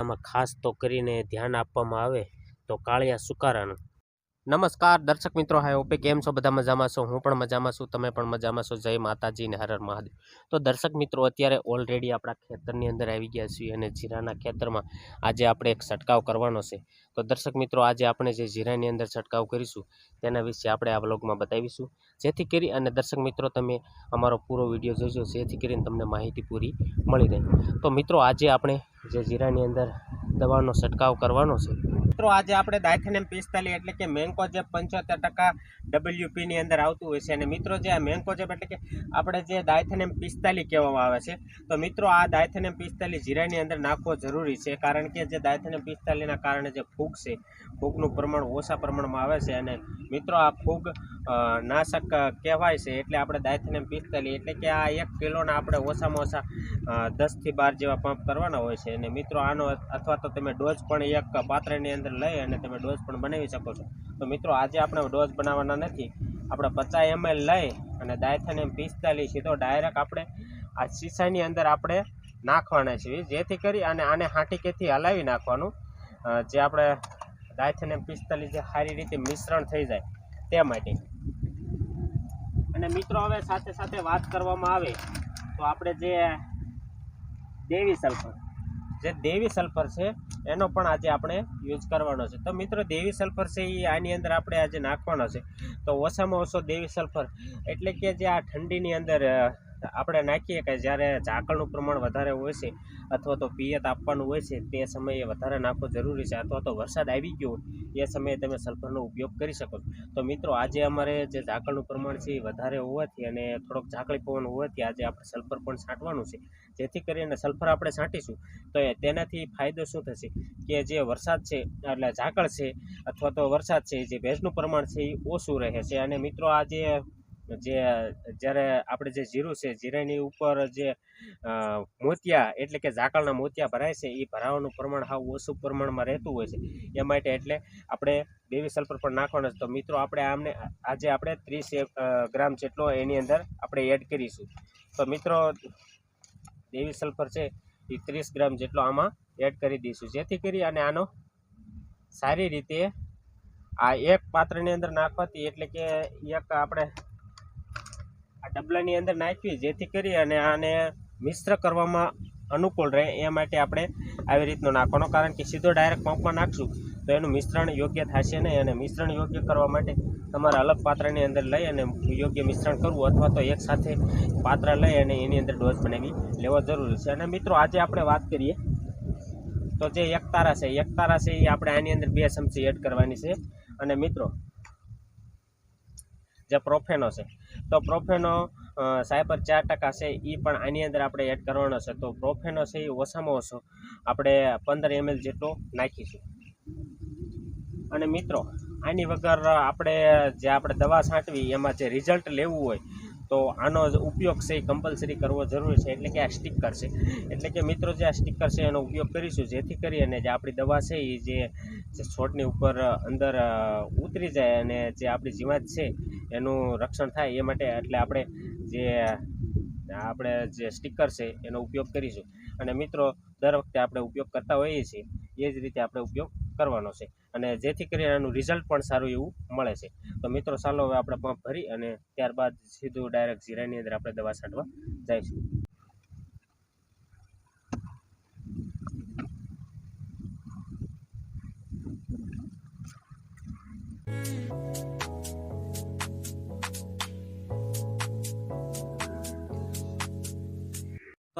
આમાં ખાસ તો કરીને ધ્યાન આપવામાં આવે તો કાળિયા સુકારાનું. નમસ્કાર, દર્શક મિત્રો, હાય, ઓપે કેમ છો? બધા મજામાં છો? હું પણ મજામાં છું, તમે પણ મજામાં છો? જય માતાજી ને હર હર મહાદેવ. તો દર્શક મિત્રો, અત્યારે ઓલરેડી આપણા ખેતરની અંદર આવી ગયા છીએ અને જીરાના ખેતરમાં આજે આપણે એક છંટકાવ કરવાનો છે. તો દર્શક મિત્રો, આજે આપણે જે જીરાની અંદર છંટકાવ કરીશું, તેના વિશે આપણે આ વ્લોગમાં બતાવીશું. જેથી કરી અને દર્શક મિત્રો, તમે અમારો પૂરો વીડિયો જોજો, જેથી કરીને તમને માહિતી પૂરી મળી રહે. તો મિત્રો, આજે આપણે જે જીરાની અંદર દવાનો છંટકાવ કરવાનો છે. મિત્રો, આજે આપણે દાયથેનેમ પિસ્તાલીસ એટલે કે મેન્કોજેબ પંચોતેર ટકા ડબલ્યુપીની અંદર આવતું હોય છે. અને મિત્રો જે આ મેન્કોજેબ એટલે કે આપણે જે દાયથેનેમ પિસ્તાલીસ કહેવામાં આવે છે, તો મિત્રો આ દાયથેનેમ પિસ્તાલીસ જીરાની અંદર નાખવો જરૂરી છે. કારણ કે જે દાયથેનેમ પિસ્તાલીસના કારણે જે ફૂગ છે, ફૂગનું પ્રમાણ ઓછા પ્રમાણમાં આવે છે અને મિત્રો આ ફૂગ નાશક કહેવાય છે એટલે આપણે દાયથેનેમ પિસ્તાલીસ એટલે કે આ એક કિલોના આપણે ઓછામાં ઓછા દસથી બાર જેવા પંપ કરવાના હોય છે. અને મિત્રો આનો અથવા તો તમે ડોઝ પણ એક પાત્રની અંદર લઈ અને તમે ડોઝ પણ બનાવી શકો છો. તો મિત્રો, આજે આપણે ડોઝ બનાવવાના નથી. આપણે પચાસ એમએલ લઈ અને ડાયથેનેમ પિસ્તાલીસ સીધો ડાયરેક્ટ આપણે આ શીશાની અંદર આપણે નાખવાના છીએ. જેથી કરી અને આને હાંટીકેથી હલાવી નાખવાનું. જે આપણે ડાયથેનેમ પિસ્તાલીસ જે સારી રીતે મિશ્રણ થઈ જાય તે માટે. અને મિત્રો, હવે સાથે સાથે વાત કરવામાં આવે તો આપણે જે દેવી સલ્ફર જે દેવી સલ્ફર છે, એનો પણ આજે આપણે યુઝ કરવાનો છે. તો મિત્રો, દેવી સલ્ફર છે એ આની અંદર આપણે આજે નાખવાનો છે. તો ઓછામાં ઓછો દેવી સલ્ફર એટલે કે જે આ ઠંડીની અંદર આપણે નાખીએ કે જ્યારે ઝાકળનું પ્રમાણ વધારે હોય છે અથવા તો પિયત આપવાનું હોય છે, તે સમયે વધારે નાખવો જરૂરી છે અથવા તો વરસાદ આવી ગયો એ સમયે તમે સલ્ફરનો ઉપયોગ કરી શકો છો. તો મિત્રો, આજે અમારે જે ઝાકળનું પ્રમાણ છે એ વધારે હોવાથી અને થોડોક ઝાકળી પવન હોવાથી આજે આપણે સલ્ફર પણ છાંટવાનું છે. જેથી કરીને સલ્ફર આપણે છાંટીશું તો તેનાથી ફાયદો શું થશે કે જે વરસાદ છે, એટલે ઝાકળ છે અથવા તો વરસાદ છે, જે ભેજનું પ્રમાણ છે એ ઓછું રહે છે. અને મિત્રો, આ જે, જ્યારે આપણે જે જીરું છે, જીરાની ઉપર જે મોતિયા એટલે કે ઝાકળના મોતિયા ભરાય છે એ ભરાવાનું પ્રમાણ હાવ ઓછું પ્રમાણમાં રહેતું હોય છે. એ માટે એટલે આપણે બેવી સલ્ફર પણ નાખવાનો છે. તો મિત્રો, આપણે આમને આજે આપણે ત્રીસ ગ્રામ જેટલો એની અંદર આપણે એડ કરીશું. તો મિત્રો દેવી સલ્ફર છે એ ત્રીસ ગ્રામ જેટલો આમાં એડ કરી દઈશું. જેથી કરી અને આનો સારી રીતે આ એક પાત્રની અંદર નાખવાથી એટલે કે એક આપણે આ ડબલાની અંદર નાખવી જેથી કરી અને આને મિશ્ર કરવામાં અનુકૂળ રહે એ માટે આપણે આવી રીતનો નાખવાનો. કારણ કે સીધો ડાયરેક્ટ પંપમાં નાખશું તો એનું મિશ્રણ યોગ્ય થશે નહીં અને મિશ્રણ યોગ્ય કરવા માટે તમારે અલગ પાત્રની અંદર લઈ અને યોગ્ય મિશ્રણ કરવું અથવા તો એક સાથે પાત્ર લઈ અને એની અંદર ડોઝ બનાવી લેવો જરૂરી છે. અને મિત્રો, આજે આપણે વાત કરીએ તો જે એકતારા છે એકતારા છે એ આપણે આની અંદર બે ચમચી એડ કરવાની છે. અને મિત્રો જે પ્રોફેનો છે. તો પ્રોફેનો સાયબર ચાર ટકા છે એ પણ આની અંદર આપણે એડ કરવાનો છે. તો પ્રોફેનો છે એ ઓછામાં ઓછો આપણે પંદર એમએલ જેટલો નાખીશું. અને મિત્રો, આની વગર આપણે જે આપણે દવા છાંટવી, એમાં જે રિઝલ્ટ લેવું હોય તો આનો ઉપયોગ છે એ કમ્પલસરી કરવો જરૂરી છે, એટલે કે આ સ્ટીકર છે. એટલે કે મિત્રો જે આ સ્ટીકર છે એનો ઉપયોગ કરીશું, જેથી કરી અને જે આપણી દવા છે એ જે છોડની ઉપર અંદર ઉતરી જાય અને જે આપણી જીવાત છે એનું રક્ષણ થાય એ માટે એટલે આપણે જે આપણે જે સ્ટીકર છે એનો ઉપયોગ કરીશું. અને મિત્રો, દર વખતે આપણે ઉપયોગ કરતા હોઈએ છીએ, એ જ રીતે આપણે ઉપયોગ કરવાનો છે. અને જેથી કરીને આનું રિઝલ્ટ પણ સારું એવું મળે છે. તો મિત્રો, ચાલો હવે આપણે પંપ ભરી અને ત્યારબાદ સીધું ડાયરેક્ટ જીરાની અંદર આપણે દવા છાંટવા જઈશું.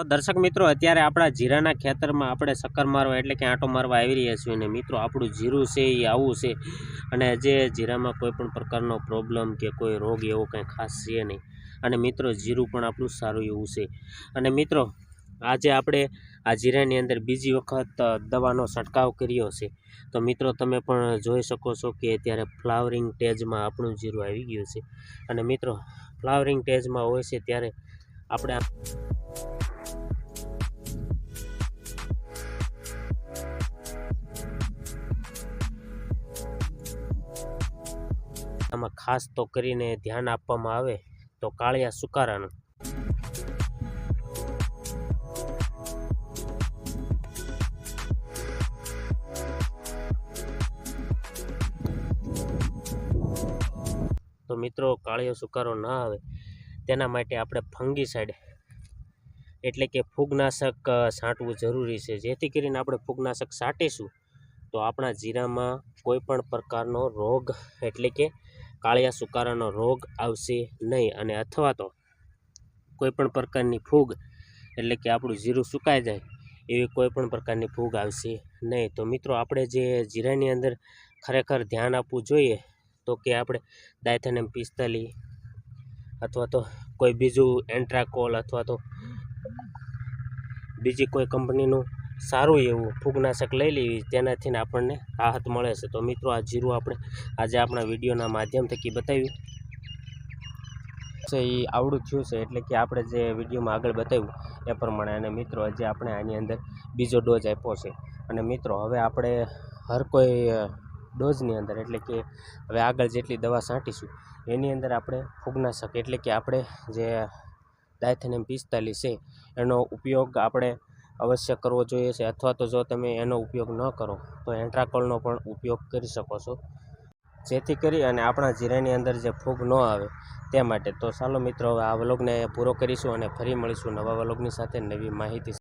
તો દર્શક મિત્રો, અત્યારે આપણા જીરાના ખેતરમાં આપણે ચક્કર મારવા એટલે કે આંટો મારવા આવી રહ્યા છીએ અને મિત્રો, આપણું જીરું છે એ આવું છે. અને જે જીરામાં કોઈ પણ પ્રકારનો પ્રોબ્લેમ કે કોઈ રોગ એવો કંઈ ખાસ છે નહીં. અને મિત્રો, જીરું પણ આપણું સારું એવું છે. અને મિત્રો, આજે આપણે આ જીરાની અંદર બીજી વખત દવાનો છંટકાવ કર્યો છે. તો મિત્રો, તમે પણ જોઈ શકો છો કે અત્યારે ફ્લાવરિંગ ટેજમાં આપણું જીરું આવી ગયું છે. અને મિત્રો ફ્લાવરિંગ ટેજમાં હોય છે ત્યારે આપણે આમાં ખાસ તો કરીને ધ્યાન આપવામાં આવે તો કાળિયા સુકારાનું. તો મિત્રો, કાળિયો સુકારો ન આવે. તેના માટે આપણે ફંગીસાઇડ એટલે કે ફૂગનાશક છાંટવું જરૂરી છે. જેથી કરીને આપણે ફૂગનાશક છાંટીશું તો આપણા જીરામાં કોઈ પણ પ્રકારનો રોગ એટલે કે કાળિયા સુકારાનો રોગ આવશે નહીં અને અથવા તો કોઈ પણ પ્રકારની ફૂગ, એટલે કે આપણું જીરું સુકાઈ જાય, એવી કોઈપણ પ્રકારની ફૂગ આવશે નહીં. તો મિત્રો, આપણે જે જીરાની અંદર ખરેખર ધ્યાન આપવું જોઈએ, તો કે આપણે ડાયથેનેમ પિસ્તાલી અથવા તો કોઈ બીજું એન્ટ્રાકોલ અથવા તો બીજી કોઈ કંપનીનું સારું એવું ફૂગનાશક લઈ લેવી તેનાથી આપણને રાહત મળે છે. તો મિત્રો, આ જીરું આપણે આજે આપણા વિડીયોના માધ્યમ થકી બતાવ્યું. છે એ આવડું થયું છે, એટલે કે આપણે જે વિડીયોમાં આગળ બતાવ્યું એ પ્રમાણે અને મિત્રો, આજે આપણે આની અંદર બીજો ડોઝ આપ્યો છે. અને મિત્રો, હવે આપણે હર કોઈ ડોઝની અંદર, એટલે કે હવે આગળ જેટલી દવા છાંટીશું, એની અંદર આપણે ફૂગનાશક, એટલે કે આપણે જે ડાયથેનિયમ પિસ્તાલીસ છે, એનો ઉપયોગ આપણે અવશ્ય કરવો જોઈએ છે અથવા તો જો તમે એનો ઉપયોગ ન કરો, તો એન્ટ્રાકોલનો પણ ઉપયોગ કરી શકો છો. જેથી કરી અને આપણા જીરાની અંદર જે ફૂગ ન આવે તે માટે તો ચાલો મિત્રો, હવે આ વ્લોગને પૂરો કરીશું અને ફરી મળીશું નવા વ્લોગની સાથે નવી માહિતી